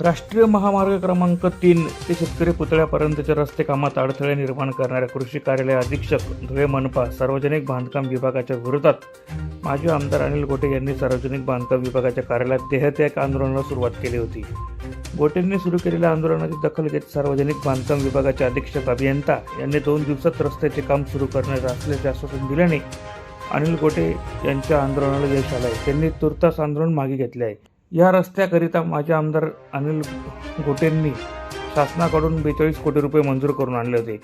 राष्ट्रीय महामार्ग क्रमांक तीन ते शेतकरी पुतळ्यापर्यंतच्या रस्ते कामात अडथळे निर्माण करणाऱ्या कृषी कार्यालय अधीक्षक धुळे मनपा सार्वजनिक बांधकाम विभागाच्या विरोधात माजी आमदार अनिल गोटे यांनी सार्वजनिक बांधकाम विभागाच्या कार्यालयात देहत्याग आंदोलनाला सुरुवात केली होती. गोटेंनी सुरू केलेल्या आंदोलनाची दखल घेत सार्वजनिक बांधकाम विभागाचे अधीक्षक अभियंता यांनी दोन दिवसात रस्त्याचे काम सुरू करण्यात असल्याचे आश्वासन दिल्याने अनिल गोटे यांच्या आंदोलनाला यश आलं आहे त्यांनी तुर्तास आंदोलन मागे घेतले आहे. या रस्त्याकरिता माझे आमदार अनिल गोटेंनी शासनाकडून बेचाळीस कोटी रुपये मंजूर करून आणले होते.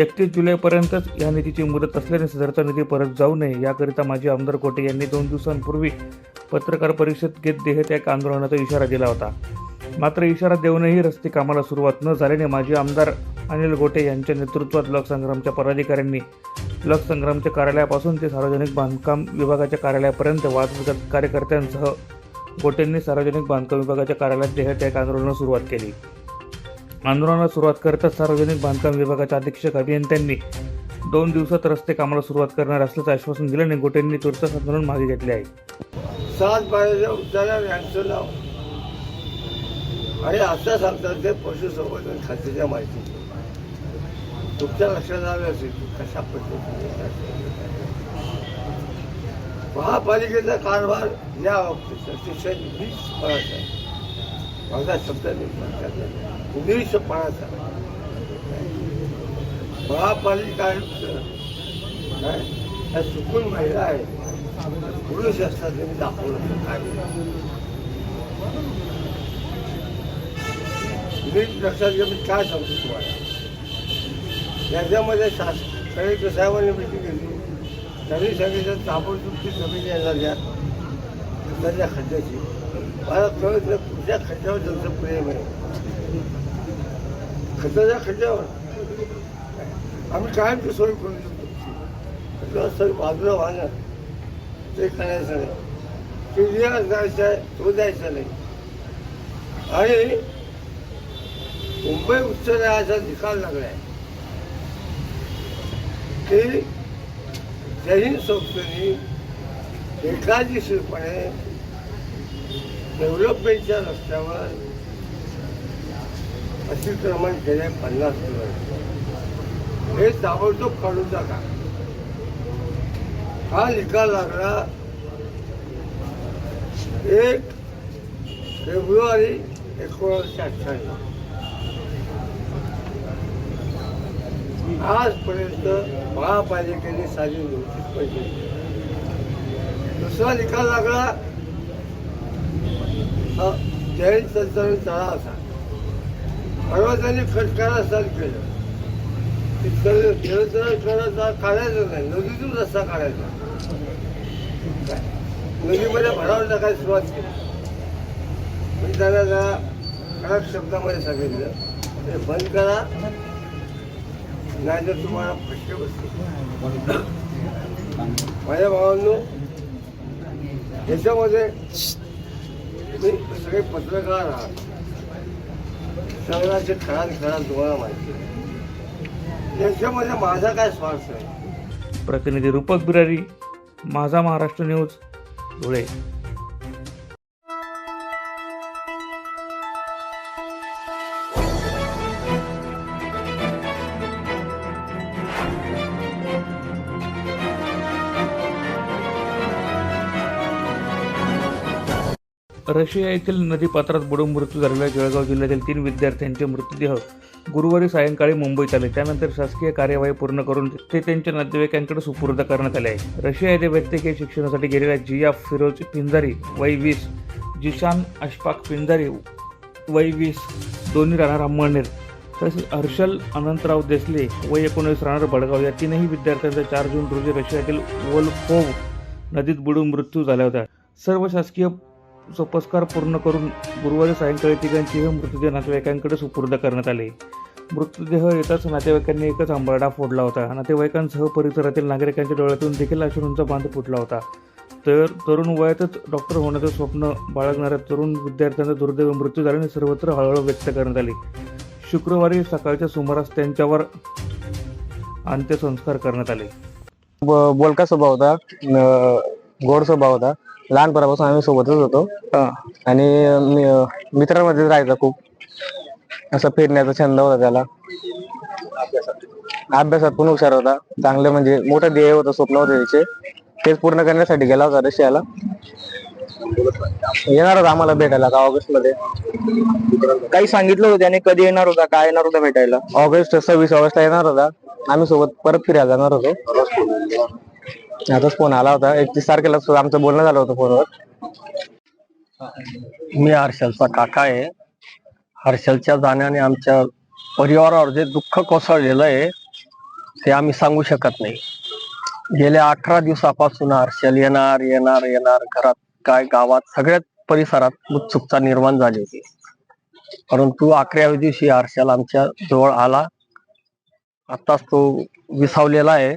एकतीस जुलैपर्यंतच या निधीची मुदत असल्याने सदरचा निधी परत जाऊ नये याकरिता माजी आमदार कोटे यांनी दोन दिवसांपूर्वी पत्रकार परिषद घेत देहत्याग आंदोलनाचा इशारा दिला होता. मात्र इशारा देऊनही रस्ते कामाला सुरुवात न झाल्याने माजी आमदार अनिल गोटे यांच्या नेतृत्वात लोकसंग्रामच्या पदाधिकाऱ्यांनी लोकसंग्रामच्या कार्यालयापासून ते सार्वजनिक बांधकाम विभागाच्या कार्यालयापर्यंत वाद कार्यकर्त्यांसह गोटेंनी सार्वजनिक बांधकाम विभागाच्या कार्यालयात देहत्याग आंदोलनाला सुरुवात केली. आंदोलनाला सुरुवात करताच सार्वजनिक बांधकाम विभागाच्या अधीक्षक अभियंत्यांनी दोन दिवसात रस्ते कामाला सुरुवात करणार असल्याचं आश्वासन दिल्याने गोटेंनी तुर्तास आंदोलन मागे घेतले आहे. सात बाराच्या उत्तरावर यांचं नाव. आणि आता सांगतात ते पशुसंवर्धन खात्याच्या माहिती तुमच्या लक्षात आलं असेल कशा पद्धतीने महापालिकेचा कारभार या बाबतीत अतिशय निष्पणाचा आहे. माझा शब्द नाही निष्फळाचा महापालिका काय त्या चुकून महिला आहे. पुरुष असतात त्यांनी दाखवलं काय नीट लक्षात घ्या मी काय सांगतो तुम्हाला? याच्यामध्ये शासन साहेबांनी मिटिंग घेतली. सगळी सांगितलं ताबडतोब जमीन यायला द्या त्या खड्ड्याची. मला कळत कुठल्या खड्ड्यावर त्यांचं प्रेम आहे. खताच्या खड्ड्यावर. आम्ही कायमची सोय करू शकतो. सर बाजूला वाहणार. ते करायचं नाही. क्लिअर जायचं आहे तो द्यायचा नाही. आणि मुंबई उच्च न्यायालयाचा निकाल लागला आहे की जैन संस्थेने बेकायदेशीरपणे डेव्हलपमेंटच्या रस्त्यावर अतिक्रमण केले पन्नास किलोमीटर हे ताबडतोब काढून टाका. हा निकाल लागला एक फेब्रुवारी एकोणीसशे अठ्ठ्याण्णव. आजपर्यंत महापालिकेने साधी नोटीस पाहिजे. दुसरा निकाल लागला. जैन संचालन तळाचा असा. त्यांनी खटकारा साल केलं जलतरण करायचा काढायचं नाही. नदीतून रस्ता काढायचा. नदीमध्ये भरावर टाकायला सुरुवात केली. पण त्याला जरा कडक शब्दामध्ये सांगितलं. ते बंद करा. नाही तर तुम्हाला फटके बसतील माझ्या भावांनो याच्यामध्ये तुम्ही सगळे पत्रकार आहात. सगळ्याचे खराब खराब तुम्हाला माहिती याच्यामध्ये माझा काय स्वार्थ आहे? प्रतिनिधी रूपक बिरारी माझा महाराष्ट्र न्यूज धुळे. रशिया येथील नदीपात्रात बुडून मृत्यू झालेल्या जळगाव जिल्ह्यातील तीन विद्यार्थ्यांचे मृतदेह गुरुवारी सायंकाळी मुंबईत आले. त्यानंतर शासकीय कार्यवाही पूर्ण करून ते त्यांच्या नातेवाईकांकडे सुपूर्द करण्यात आले. आहे रशिया येथे वैद्यकीय शिक्षणासाठी गेलेल्या जिया फिरोज पिंजारी वय वीस जिशान अशफाक पिंजारी वय वीस दोन्ही राहणार अंमळनेर. तसेच हर्षल अनंतराव देसले वय एकोणीस राहणार बडगाव. या तीनही विद्यार्थ्यांचा चार जून रोजी रशियातील वोल्फोव नदीत बुडून मृत्यू झाला होता. सर्व शासकीय सोपस्कार पूर्ण करून गुरुवारी सायंकाळी तिघांचेही मृतदेह नातेवाईकांकडे सुपूर्द करण्यात आले. मृतदेह येताच नातेवाईकांनी एकच आंबाडा फोडला होता. नातेवाईकांसह परिसरातील नागरिकांच्या डोळ्यातून देखील अश्रूंचा बांध फुटला होता. तर तरुण वयातच डॉक्टर होण्याचं स्वप्न बाळगणाऱ्या तरुण विद्यार्थ्यांचा दुर्दैव मृत्यू झाल्याने सर्वत्र हळहळ व्यक्त करण्यात आली. शुक्रवारी सकाळच्या सुमारास त्यांच्यावर अंत्यसंस्कार करण्यात आले. ब- बोलका स्वभाव होता. गोड स्वभाव होता. लहानपणापासून आम्ही सोबतच होतो. हा. आणि मी- मित्रांमध्येच राहायचा खूप. असं फिरण्याचा छंद होता त्याला. अभ्यासात पण हुशार होता. चांगलं म्हणजे मोठं ध्येय होतं स्वप्न होते त्याचे. तेच पूर्ण करण्यासाठी गेला होता रशियाला. येणार होता आम्हाला भेटायला का ऑगस्टमध्ये काही सांगितलं होतं त्याने कधी येणार होता काय येणार होता भेटायला? ऑगस्ट सव्वीस ऑगस्टला येणार होता. आम्ही सोबत परत फिरायला जाणार होतो. आताच फोन आला होता. एकतीस तारखेला सुद्धा आमचं बोलणं झालं होतं फोनवर. मी हर्षलचा काका आहे. हर्षलच्या जाण्याने आमच्या परिवारावर जे दुःख कोसळलेलं आहे ते आम्ही सांगू शकत नाही. गेल्या अठरा दिवसापासून हर्षल येणार येणार येणार. घरात काय गावात सगळ्याच परिसरात उत्सुकता निर्माण झाली होती. परंतु अकराव्या दिवशी हर्षल आमच्या जवळ आला. आताच तो विसावलेला आहे.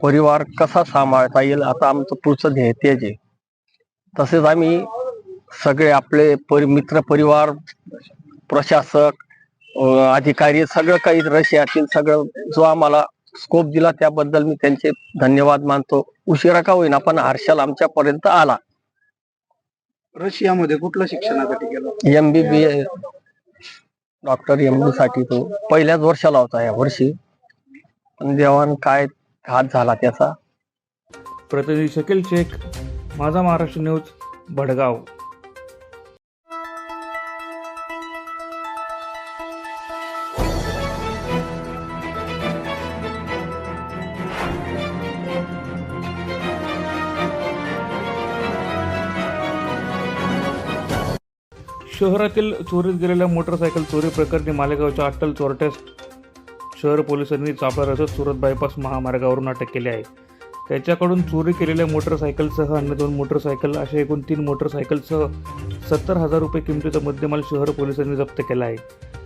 परिवार कसा सांभाळता येईल आता आमचं पुढचं ध्येय तेच आहे. तसेच आम्ही सगळे आपले परि मित्र परिवार प्रशासक अधिकारी सगळं काही रशियातील सगळं जो आम्हाला स्कोप दिला त्याबद्दल मी त्यांचे धन्यवाद मानतो. उशिरा का होईना पण हर्षल आमच्यापर्यंत आला. रशियामध्ये कुठल्या शिक्षणासाठी गेला M B B doctor M B साठी तो. पहिल्याच वर्षाला होता या वर्षी. पण देवान काय घात झाला त्याचा. प्रतिनिधी शकील शेख माझा महाराष्ट्र न्यूज भडगाव. शहरातील चोरीत गेलेल्या मोटरसायकल चोरी प्रकरणी मालेगावच्या अट्टल चोरट्यास शहर पोलिसांनी चापला रचत सुरत बायपास महामार्गावरून अटक केली आहे. त्याच्याकडून चोरी केलेल्या मोटरसायकलसह अन्य दोन मोटरसायकल अशा एकूण तीन मोटरसायकलसह सत्तर हजार रुपये किमतीचा मुद्देमाल शहर पोलिसांनी जप्त केला आहे.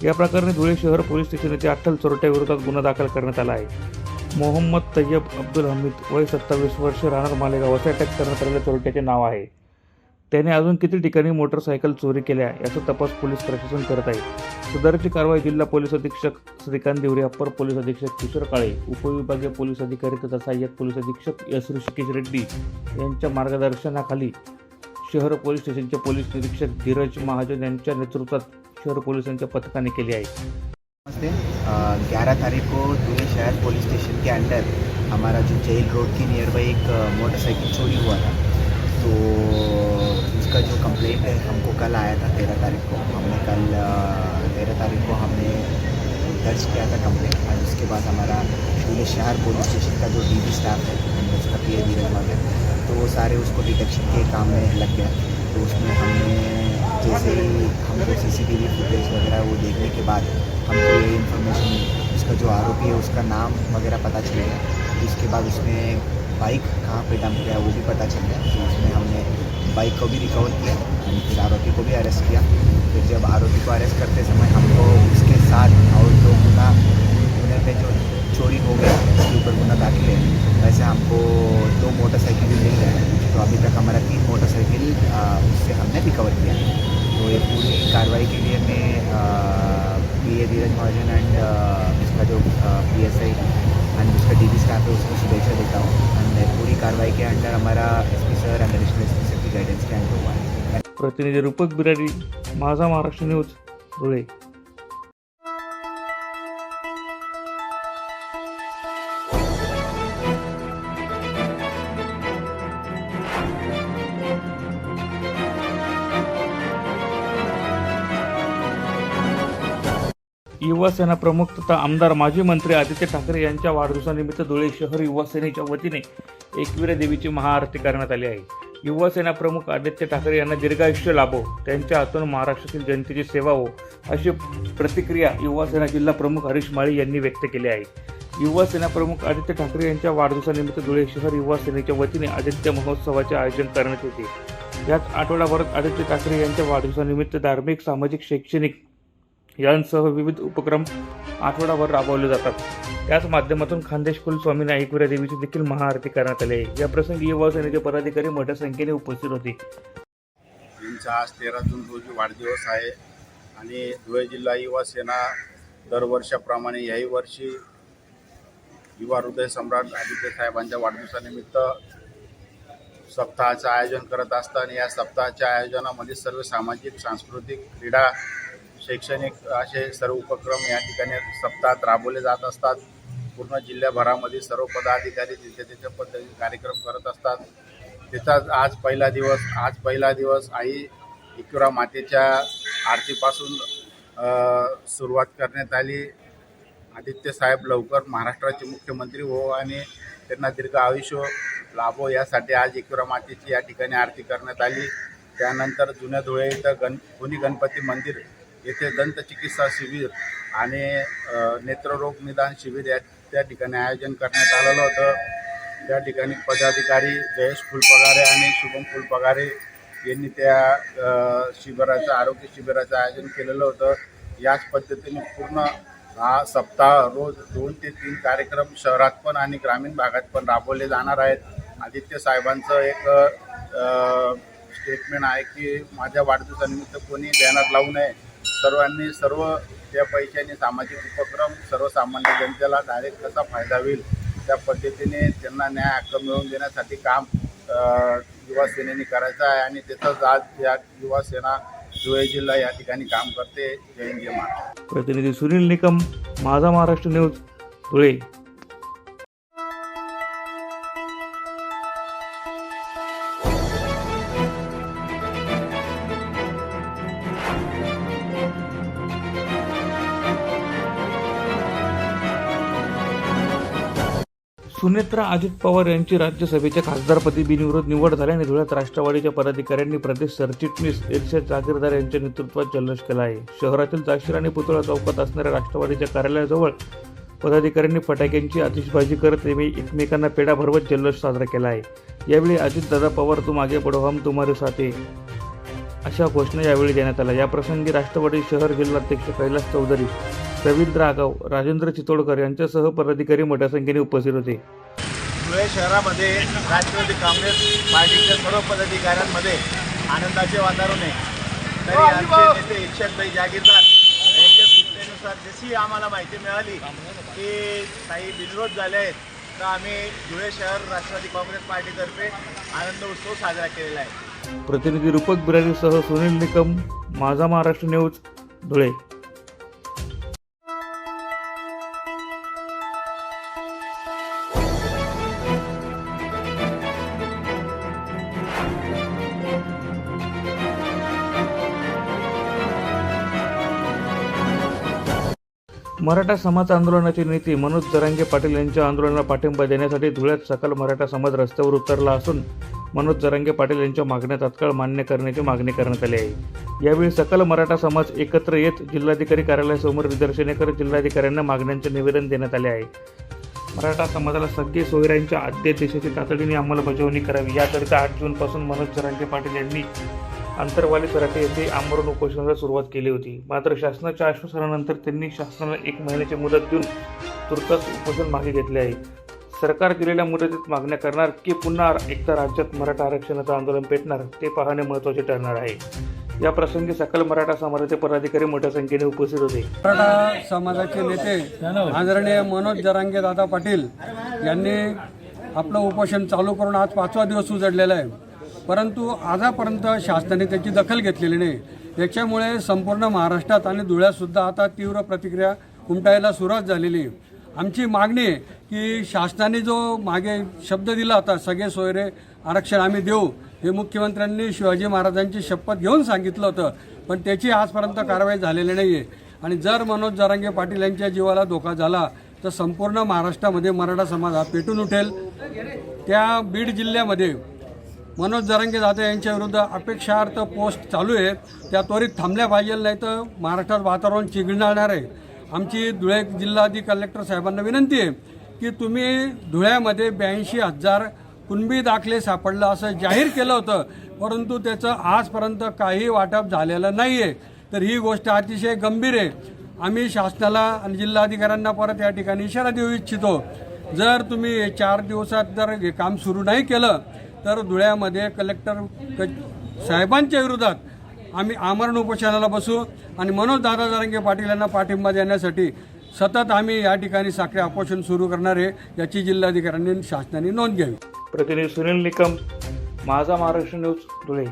या प्रकरणी धुळे शहर पोलीस स्टेशन येथे अठ्ठल चोरट्याविरोधात गुन्हा दाखल करण्यात आला आहे. मोहम्मद तय्यब अब्दुल हमीद वय सत्तावीस वर्ष राहणार मालेगाव असे अटक करण्यात आलेल्या चोरट्याचे नाव आहे. त्याने अजून किती ठिकाणी मोटरसायकल चोरी केल्या याचा तपास पोलीस प्रशासन करत आहे. सदरची कारवाई जिल्हा पोलीस अधीक्षक श्रीकांत देवरे अप्पर पोलीस अधीक्षक किशोर काळे उपविभागीय पोलीस अधिकारी तथा सहाय्यक पोलीस अधीक्षक एस ऋषिकेश रेड्डी यांच्या मार्गदर्शनाखाली शहर पोलीस स्टेशनचे पोलीस निरीक्षक धीरज महाजन यांच्या नेतृत्वात शहर पोलिसांच्या पथकाने केली आहे. नमस्ते. ग्यारह तारीख को दूल्हे शहर पुलिस स्टेशन के अंडर हमारा जो जेल रोड के नियर बाई एक मोटरसाइकिल चोरी हुआ था। तो उसका जो कंप्लेंट है, हमको कल आया था तेरह तारीख को। हमने कल तेरह तारीख को हमने दर्ज किया था कंप्लेंट और उसके बाद हमारा दूल्हे शहर पुलिस स्टेशन का जो डी स्टाफ है उसका पी ए धीरज मगर तो वो सारे उसको डिटेक्शन के काम में लग गया। तो उसमें हमने जैसे ही हमको C C T V footage वगैरह वो देखने के बाद हमको ये इन्फॉर्मेशन उसका जो आरोपी है, उसका नाम वगैरह पता चल गया। उसके बाद उसमें बाइक कहाँ पे डंप किया वो भी पता चल गया। तो उसमें हमने बाइक को भी रिकवर किया फिर आरोपी को भी अरेस्ट किया। फिर जब आरोपी को अरेस्ट करते समय हमको उसके साथ और जो गुना गुने पे जो चोरी हो गया उसके ऊपर गुना दाखिल है वैसे हमको दो मोटरसाइकिल भी मिल गए हैं तो अभी तक हमारा तीन मोटरसाइकिल अ, उससे हमने रिकवर किया तो ये पूरी कार्रवाई के लिए मैं P A Dheeraj Mahajan and उसका जो पी एस आई एंड उसका डी स्टाफ है उसको शुभेच्छा देता हूँ एंड पूरी कार्रवाई के अंडर हमारा S P sir and additional S P sir की गाइडेंस के अंडर हुआ है दीपक बिरारी. माझा महाराष्ट्र न्यूज धुळे. युवा सेना प्रमुख तथा आमदार माजी मंत्री आदित्य ठाकरे यांच्या वाढदिवसानिमित्त धुळे शहर युवा सेनेच्या वतीने एकविरा देवीची महाआरती करण्यात आली आहे. युवासेना प्रमुख आदित्य ठाकरे यांना दीर्घायुष्य लाभो त्यांच्या हातून महाराष्ट्रातील जनतेची सेवा हो अशी प्रतिक्रिया युवासेना जिल्हा प्रमुख हरीश माळी यांनी व्यक्त केली आहे. युवासेना प्रमुख आदित्य ठाकरे यांच्या वाढदिवसानिमित्त धुळे शहर युवा सेनेच्या वतीने आदित्य महोत्सवाचे आयोजन करण्यात येते. याच आठवडाभरात आदित्य ठाकरे यांच्या वाढदिवसानिमित्त धार्मिक सामाजिक शैक्षणिक यांसह विविध उपक्रम आठवडाभर राबवले जातात. त्याच माध्यमातून खानदेश कुल स्वामी नाईकविरा देवीची देखील महाआरती करण्यात आली. आहे या प्रसंगी युवा सेनेचे पदाधिकारी मोठ्या संख्येने उपस्थित होते. त्यांचा आज तेरा जून रोजी वाढदिवस आहे आणि धुळे जिल्हा युवा सेना दरवर्षाप्रमाणे याही वर्षी युवा हृदय सम्राट आदित्य साहेबांच्या वाढदिवसानिमित्त सप्ताहाचं आयोजन करत असताना या सप्ताहाच्या आयोजनामध्ये सर्व सामाजिक सांस्कृतिक क्रीडा शैक्षणिक असे सर्व उपक्रम या ठिकाणी सप्ताहात राबवले जात असतात. पूर्ण जिल्ह्याभरामध्ये सर्व पदाधिकारी तिथे तिथे पद्धतीने कार्यक्रम करत असतात. त्याचाच आज पहिला दिवस आज पहिला दिवस आई इकुरा मातेच्या आरतीपासून सुरुवात करण्यात आली. आदित्य साहेब लवकर महाराष्ट्राचे मुख्यमंत्री हो आणि त्यांना दीर्घ आयुष्य लाभो यासाठी आज एकविरा मातेची या ठिकाणी आरती करण्यात आली. त्यानंतर जुन्या धुळे इथं गण भुनी गणपती मंदिर येथे दंतचिकित्सा शिबिर आणि नेत्ररोग निदान शिबिर या त्या ठिकाणी आयोजन करण्यात आलेलं होतं. त्या ठिकाणी पदाधिकारी जयेश फुलपगारे आणि शुभम फुलपगारे यांनी त्या शिबिराचं आरोग्य शिबिराचं आयोजन केलेलं होतं. याच पद्धतीने पूर्ण हा सप्ताह रोज दोन ते तीन कार्यक्रम शहरात पण आणि ग्रामीण भागात पण राबवले जाणार आहेत. आदित्य साहेबांचं एक स्टेटमेंट आहे की माझ्या वाढदिवसानिमित्त कोणी बॅनर लावू नये. सर्वांनी सर्व त्या पैशाने सामाजिक उपक्रम सर्वसामान्य जनतेला डायरेक्ट कसा फायदा होईल त्या पद्धतीने त्यांना न्याय हक्क मिळवून देण्यासाठी काम युवा सेनेने करायचं आहे आणि त्याचंच आज या युवा सेना धुळे जिल्हा या ठिकाणी काम करते. जय हिंद जय महाराष्ट्र. प्रतिनिधी सुनील निकम माझा महाराष्ट्र न्यूज धुळे. सुनेत्रा अजित पवार यांची राज्यसभेच्या खासदारपदी बिनविरोध निवड झाल्याने धुळ्यात राष्ट्रवादीच्या पदाधिकाऱ्यांनी प्रदेश सरचिटणीस इर्षद जागीरदार यांच्या नेतृत्वात जल्लोष केला आहे. शहरातील जाशीर आणि पुतळा चौकात असणाऱ्या राष्ट्रवादीच्या कार्यालयाजवळ पदाधिकाऱ्यांनी फटाक्यांची आतिषबाजी करत एकमेकांना पेढा भरवत जल्लोष साजरा केला आहे. यावेळी अजितदादा पवार तू मागे पडो हम तुम्हारे साथे. अशा घोषणा यावेळी देण्यात आल्या. याप्रसंगी राष्ट्रवादी शहर जिल्हाध्यक्ष कैलास चौधरी रवींद्र आगाव राजेंद्र चितोडकर यांच्यासह पदाधिकारी मोठ्या संख्येने उपस्थित होते. धुळे शहरामध्ये राष्ट्रवादी काँग्रेस पार्टीच्या सर्व पदाधिकाऱ्यांमध्ये आनंदाचे वातावरण आहे. तरी आमचे नेते इच्छाकभाई जागीरदार यांच्या सूचनेनुसार जशी आम्हाला माहिती मिळाली की काही बिनविरोध झाले आहेत तर आम्ही धुळे शहर राष्ट्रवादी काँग्रेस पार्टीतर्फे आनंद उत्सव साजरा केलेला आहे. प्रतिनिधी रूपक बिरारीसह सुनील निकम माझा महाराष्ट्र न्यूज धुळे. मराठा समाज आंदोलनाचे नेते. मनोज जरांगे पाटील यांच्या आंदोलनाला पाठिंबा देण्यासाठी धुळ्यात सकल मराठा समाज रस्त्यावर उतरला असून मनोज जरांगे पाटील यांच्या मागण्या तात्काळ मान्य करण्याची मागणी करण्यात आली आहे. यावेळी सकल मराठा समाज एकत्र येत जिल्हाधिकारी कार्यालयासमोर निदर्शने करत जिल्हाधिकाऱ्यांना मागण्यांचे निवेदन देण्यात आले आहे. मराठा समाजाला सगळे सोयऱ्यांच्या अध्यादेशाची तातडीने अंमलबजावणी करावी. याकरिता आठ जूनपासून मनोज जरांगे पाटील यांनी आंतरवाली सराटे येथे आमरण उपोषणाला सुरुवात केली होती. मात्र शासनाच्या आश्वासनानंतर त्यांनी शासनाला एक महिन्याची मुदत देऊन तुर्तास उपोषण मागे घेतले आहे. सरकार दिलेल्या मुदतीत मागण्या करणार की पुन्हा एकदा राज्यात मराठा आरक्षणाचं आंदोलन पेटणार ते पाहणे महत्त्वाचे ठरणार आहे. या प्रसंगी सकल मराठा समाजाचे पदाधिकारी मोठ्या संख्येने उपस्थित होते. मराठा समाजाचे नेते आदरणीय मनोज जरांगे दादा पाटील यांनी आपलं उपोषण चालू करून आज पाचवा दिवस उजडलेला आहे. परंतु आजपर्यंत शासनाने त्याची दखल घेतलेली नाही. याच्यामुळे संपूर्ण महाराष्ट्रात आणि धुळ्यातसुद्धा आता तीव्र प्रतिक्रिया उमटायला सुरुवात झालेली. आहे आमची मागणी आहे की शासनाने जो मागे शब्द दिला होता सगळे सोयरे आरक्षण आम्ही देऊ हे मुख्यमंत्र्यांनी शिवाजी महाराजांची शपथ घेऊन सांगितलं होतं. पण त्याची आजपर्यंत कारवाई झालेली नाही आहे आणि जर मनोज जरांगे पाटील यांच्या जीवाला धोका झाला तर संपूर्ण महाराष्ट्रामध्ये मराठा समाज हा पेटून उठेल. त्या बीड जिल्ह्यामध्ये मनोज जरांगे जाधव यांच्या विरुद्ध अपेक्षार्थ पोस्ट चालू आहेत त्या त्वरित थांबल्या पाहिजे नाही तर महाराष्ट्रात वातावरण चिघळणार आहे. आमची धुळे जिल्हाधिकारी कलेक्टर साहेबांना विनंती आहे की तुम्ही धुळ्यामध्ये ब्याऐंशी हजार कुणबी दाखले सापडलं असं जाहीर केलं होतं परंतु त्याचं आजपर्यंत काही वाटप झालेलं नाही आहे तर ही गोष्ट अतिशय गंभीर आहे. आम्ही शासनाला आणि जिल्हाधिकाऱ्यांना परत या ठिकाणी इशारा देऊ इच्छितो. जर तुम्ही चार दिवसात जर हे काम सुरू नाही केलं तर धुळ्यामध्ये कलेक्टर क साहेबांच्या विरोधात आम्ही आमरण उपोषणाला बसू आणि मनोज दादा जारंगे पाटील यांना पाठिंबा देण्यासाठी सतत आम्ही या ठिकाणी साखरे उपोषण सुरू करणार आहे याची जिल्हाधिकाऱ्यांनी शासनाने नोंद घ्यावी. प्रतिनिधी सुनील निकम माझा महाराष्ट्र न्यूज धुळे.